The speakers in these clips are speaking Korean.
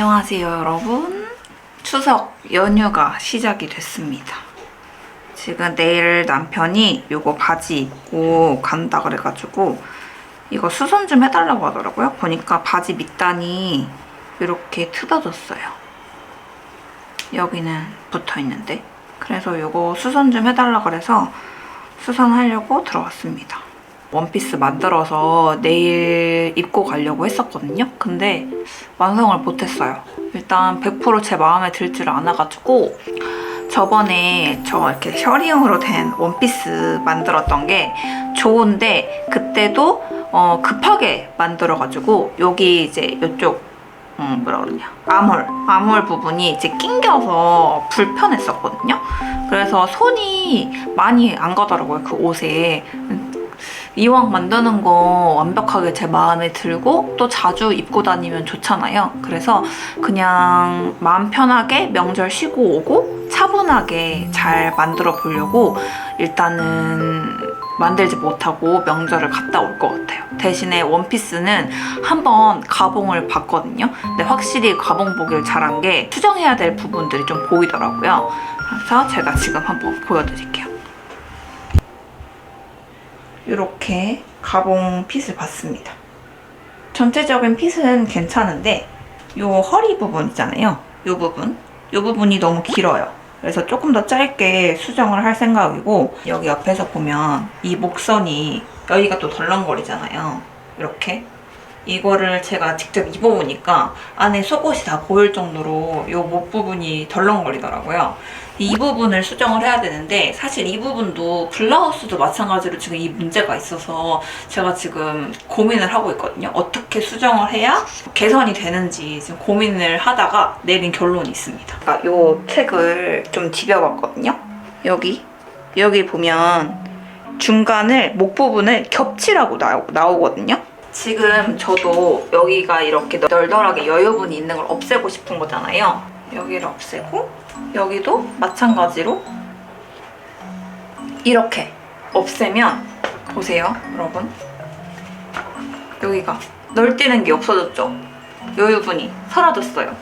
안녕하세요 여러분. 추석 연휴가 시작이 됐습니다. 지금 내일 남편이 요거 바지 입고 간다 그래가지고 이거 수선 좀 해달라고 하더라고요. 보니까 바지 밑단이 이렇게 뜯어졌어요. 여기는 붙어있는데. 그래서 요거 수선 좀 해달라 그래서 수선하려고 들어왔습니다 원피스 만들어서 내일 입고 가려고 했었거든요. 근데 완성을 못했어요. 일단 100%제 마음에 들지를 않아가지고 저번에 저 이렇게 셔링으로 된 원피스 만들었던 게 좋은데 그때도 어, 급하게 만들어가지고 여기 이제 이쪽 음, 뭐라 그러냐 암홀 암홀 부분이 이제 낑겨서 불편했었거든요. 그래서 손이 많이 안 가더라고요 그 옷에 이왕 만드는 거 완벽하게 제 마음에 들고 또 자주 입고 다니면 좋잖아요. 그래서 그냥 마음 편하게 명절 쉬고 오고 차분하게 잘 만들어 보려고 일단은 만들지 못하고 명절을 갔다 올 것 같아요. 대신에 원피스는 한번 가봉을 봤거든요. 근데 확실히 가봉 보기를 잘한 게 수정해야 될 부분들이 좀 보이더라고요. 그래서 제가 지금 한번 보여드릴게요. 이렇게 가봉 핏을 봤습니다. 전체적인 핏은 괜찮은데 이 허리 부분 있잖아요. 이 부분, 이 부분이 너무 길어요. 그래서 조금 더 짧게 수정을 할 생각이고 여기 옆에서 보면 이 목선이 여기가 또 덜렁거리잖아요. 이렇게 이거를 제가 직접 입어보니까 안에 속옷이 다 보일 정도로 이 목 부분이 덜렁거리더라고요. 이 부분을 수정을 해야 되는데 사실 이 부분도 블라우스도 마찬가지로 지금 이 문제가 있어서 제가 지금 고민을 하고 있거든요. 어떻게 수정을 해야 개선이 되는지 지금 고민을 하다가 내린 결론이 있습니다. 아, 이 책을 좀 뒤벼봤거든요. 여기 여기 보면 중간을 목 부분을 겹치라고 나오, 나오거든요. 지금 저도 여기가 이렇게 널널하게 여유분이 있는 걸 없애고 싶은 거잖아요. 여기를 없애고 여기도 마찬가지로 이렇게 없애면 보세요, 여러분. 여기가 널뛰는 게 없어졌죠? 여유분이 사라졌어요.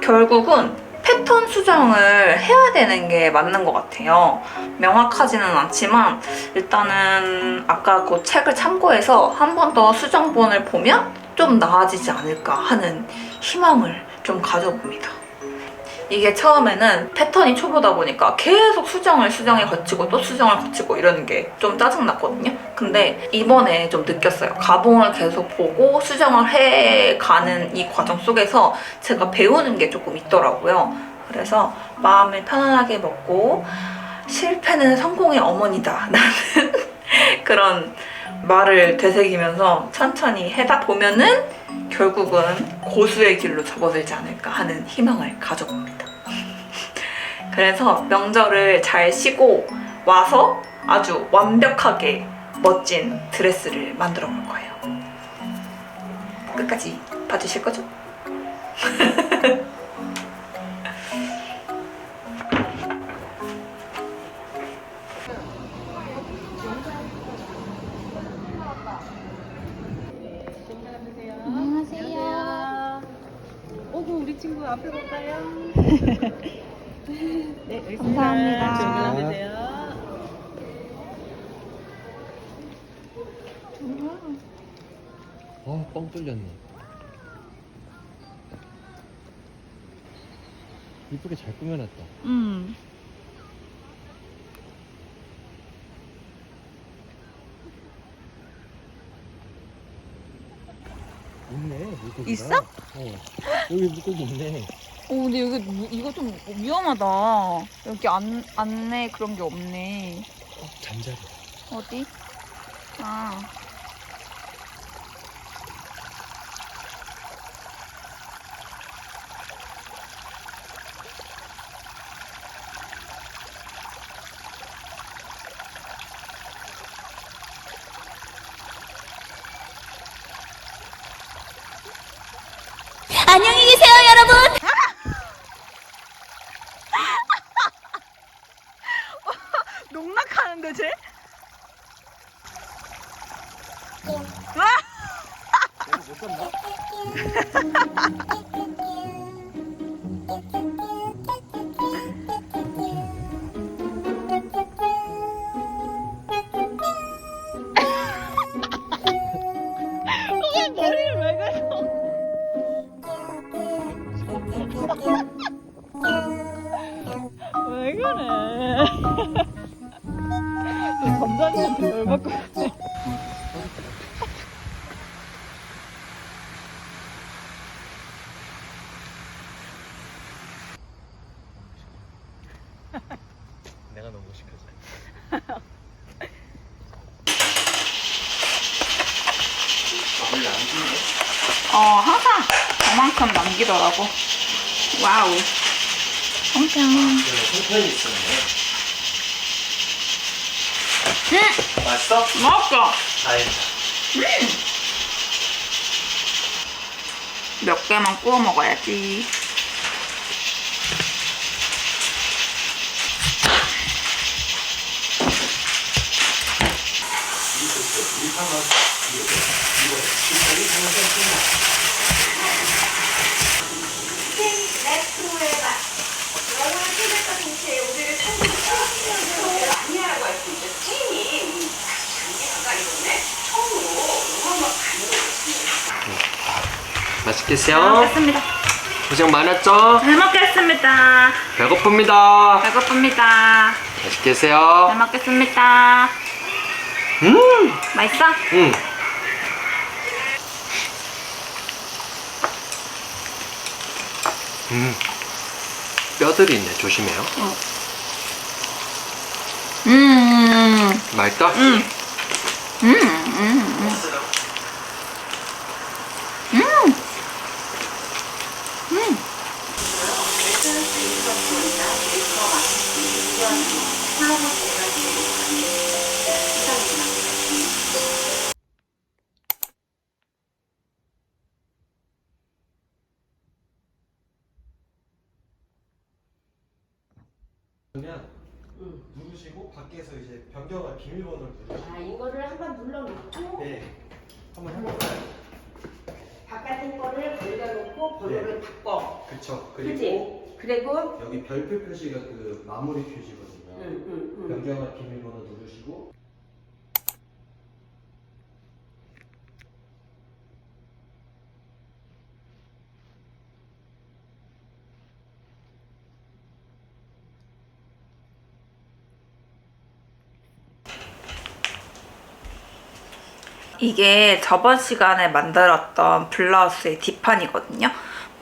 결국은 패턴 수정을 해야 되는 게 맞는 것 같아요. 명확하지는 않지만 일단은 아까 그 책을 참고해서 한 번 더 수정본을 보면 좀 나아지지 않을까 하는 희망을 좀 가져봅니다. 이게 처음에는 패턴이 초보다 보니까 계속 수정을 수정에 거치고 또 수정을 거치고 이러는 게 좀 짜증났거든요. 근데 이번에 좀 느꼈어요. 가봉을 계속 보고 수정을 해가는 이 과정 속에서 제가 배우는 게 조금 있더라고요. 그래서 마음을 편안하게 먹고 실패는 성공의 어머니다. 라는 그런 말을 되새기면서 천천히 해다 보면은 결국은 고수의 길로 접어들지 않을까 하는 희망을 가져봅니다. 그래서 명절을 잘 쉬고 와서 아주 완벽하게 멋진 드레스를 만들어 볼 거예요. 끝까지 봐주실 거죠? 앞에 볼까요? 네. 감사합니다. 아, 뻥 뚫렸네. 이쁘게 잘 꾸며놨다. 음. 있네, 물고기가. 있어? 어. 여기 물고기 있네. 어, 근데 여기 무- 이거 좀 위험하다. 여기 안, 안내 그런 게 없네. 어, 잠자리. 어디? 아. 안녕히 계세요, 너무 시켜서. 밥을 남기네. 어, 항상 저만큼 남기더라고. 와우. 엄청. 송편이 있었네. 음, 맛있어? 맛있어. 다행이다. 몇 개만 구워 먹어야지. 맛있겠어요? 먹겠습니다. 고생 많았죠? 잘 먹겠습니다. 배고픕니다. 배고픕니다. 맛있겠어요? 잘 먹겠습니다. 음! 맛있어? 음. 음. 뼈들이 있네. 조심해요. 음, 맛있다? 음, 음, 음, 음. 음. 음. 그러면 누르시고 밖에서 이제 변경할 비밀번호를 누르시고 아, 이거를 한번 눌러놓고 네. 한번 해볼까요? 바깥에 거를 걸려놓고 번호를 바꿔. 그쵸. 그지? 그리고 그리고 여기 별표 표시가 그 마무리 표시거든요. 응, 응, 응. 변경할 비밀번호 누르시고 이게 저번 시간에 만들었던 블라우스의 뒷판이거든요.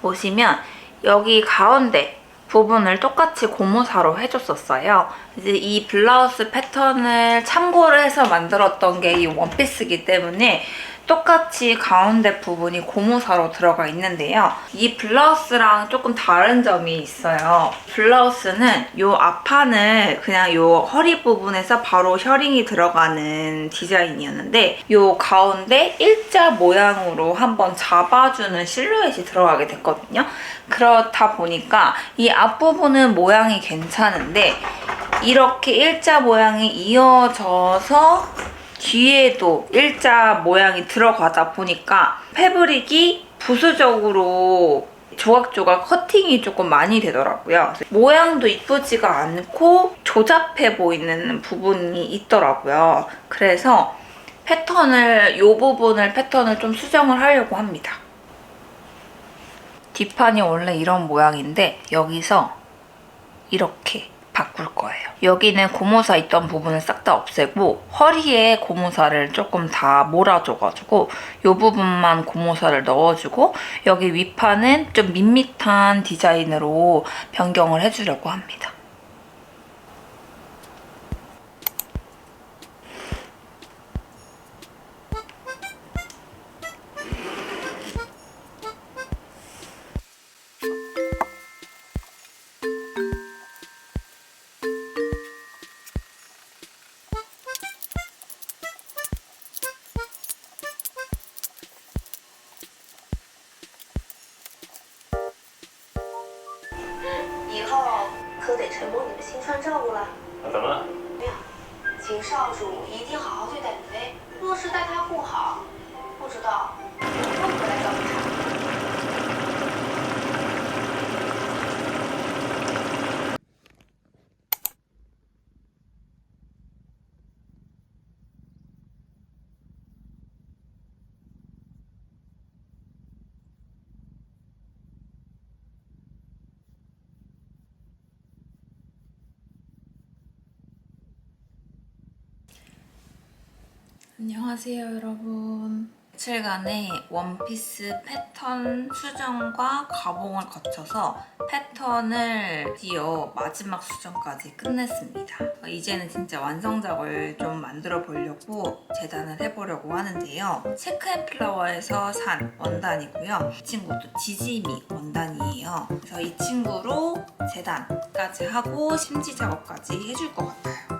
보시면 여기 가운데 부분을 똑같이 고무사로 해줬었어요. 이제 이 블라우스 패턴을 참고를 해서 만들었던 게 이 원피스이기 때문에 똑같이 가운데 부분이 고무사로 들어가 있는데요. 이 블라우스랑 조금 다른 점이 있어요. 블라우스는 이 앞판을 그냥 이 허리 부분에서 바로 셔링이 들어가는 디자인이었는데 이 가운데 일자 모양으로 한번 잡아주는 실루엣이 들어가게 됐거든요. 그렇다 보니까 이 앞부분은 모양이 괜찮은데 이렇게 일자 모양이 이어져서 뒤에도 일자 모양이 들어가다 보니까 패브릭이 부수적으로 조각조각 커팅이 조금 많이 되더라고요. 모양도 이쁘지가 않고 조잡해 보이는 부분이 있더라고요. 그래서 패턴을, 이 부분을 패턴을 좀 수정을 하려고 합니다. 뒷판이 원래 이런 모양인데 여기서 이렇게 바꿀 거예요. 여기는 고무사 있던 부분을 싹 다 없애고 허리에 고무사를 조금 다 몰아줘가지고 이 부분만 고무사를 넣어주고 여기 윗판은 좀 밋밋한 디자인으로 변경을 해주려고 합니다. 아, 怎么了？请少主一定好好对待雨薇，若是待她不好，不知道会不会来找你 안녕하세요 여러분. 며칠간의 원피스 패턴 수정과 가봉을 거쳐서 패턴을 드디어 마지막 수정까지 끝냈습니다. 이제는 진짜 완성작을 좀 만들어 보려고 재단을 해보려고 하는데요. 체크앤플라워에서 산 원단이고요. 이 친구도 지지미 원단이에요. 그래서 이 친구로 재단까지 하고 심지 작업까지 해줄 것 같아요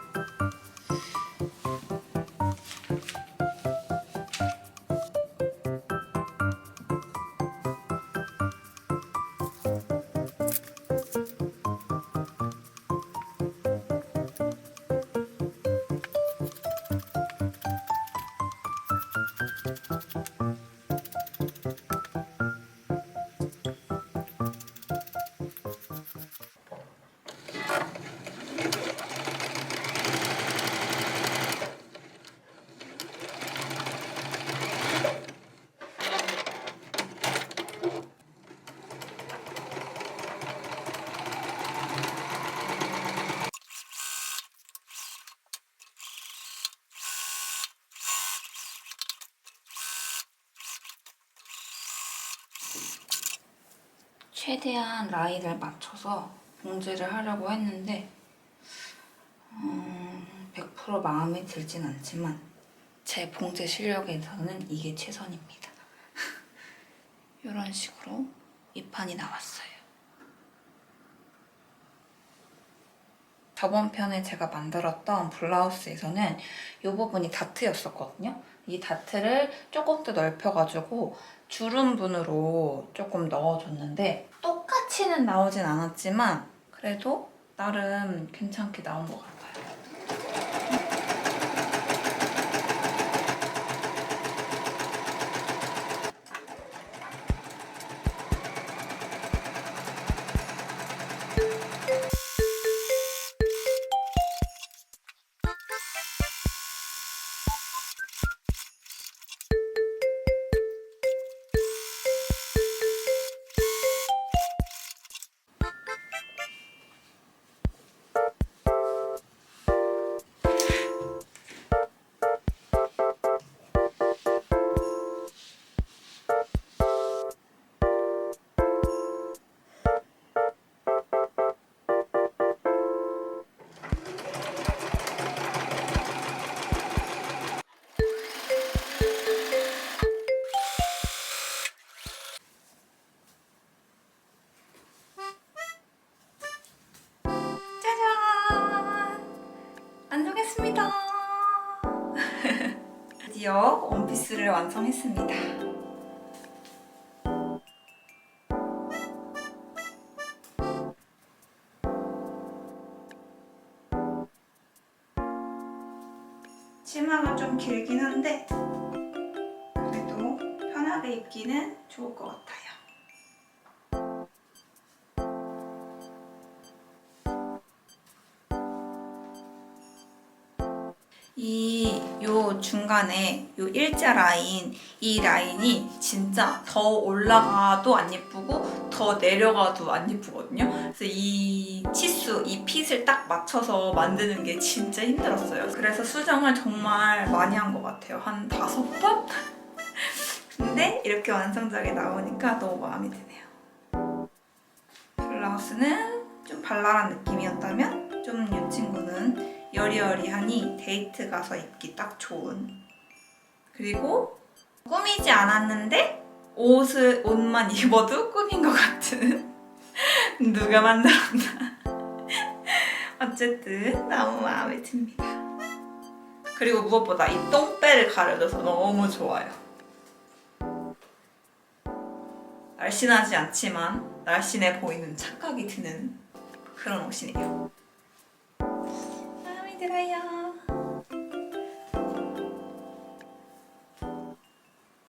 최대한 라인을 맞춰서 봉제를 하려고 했는데 음, 100% 마음에 들진 않지만 제 봉제 실력에서는 이게 최선입니다. 이런 식으로 이 판이 나왔어요. 저번 편에 제가 만들었던 블라우스에서는 이 부분이 다트였었거든요. 이 다트를 조금 더 넓혀가지고 주름분으로 조금 넣어줬는데 똑같이는 나오진 않았지만 그래도 나름 괜찮게 나온 것 같아요. 완성했습니다. 치마가 좀 길긴 한데 그래도 편하게 입기는 좋을 것 같아요. 중간에 요 일자 라인 이 라인이 진짜 더 올라가도 안 예쁘고 더 내려가도 안 예쁘거든요. 그래서 이 치수, 이 핏을 딱 맞춰서 만드는 게 진짜 힘들었어요. 그래서 수정을 정말 많이 한 것 같아요. 한 다섯 번? 근데 이렇게 완성작이 나오니까 너무 마음에 드네요. 블라우스는 좀 발랄한 느낌이었다면 좀 이 친구는 여리여리하니 데이트 가서 입기 딱 좋은. 그리고 꾸미지 않았는데 옷을 옷만 입어도 꾸민 것 같은. 누가 만들었나. 어쨌든 너무 마음에 듭니다. 그리고 무엇보다 이 똥배를 가려줘서 너무 좋아요. 날씬하지 않지만 날씬해 보이는 착각이 드는 그런 옷이네요 对呀。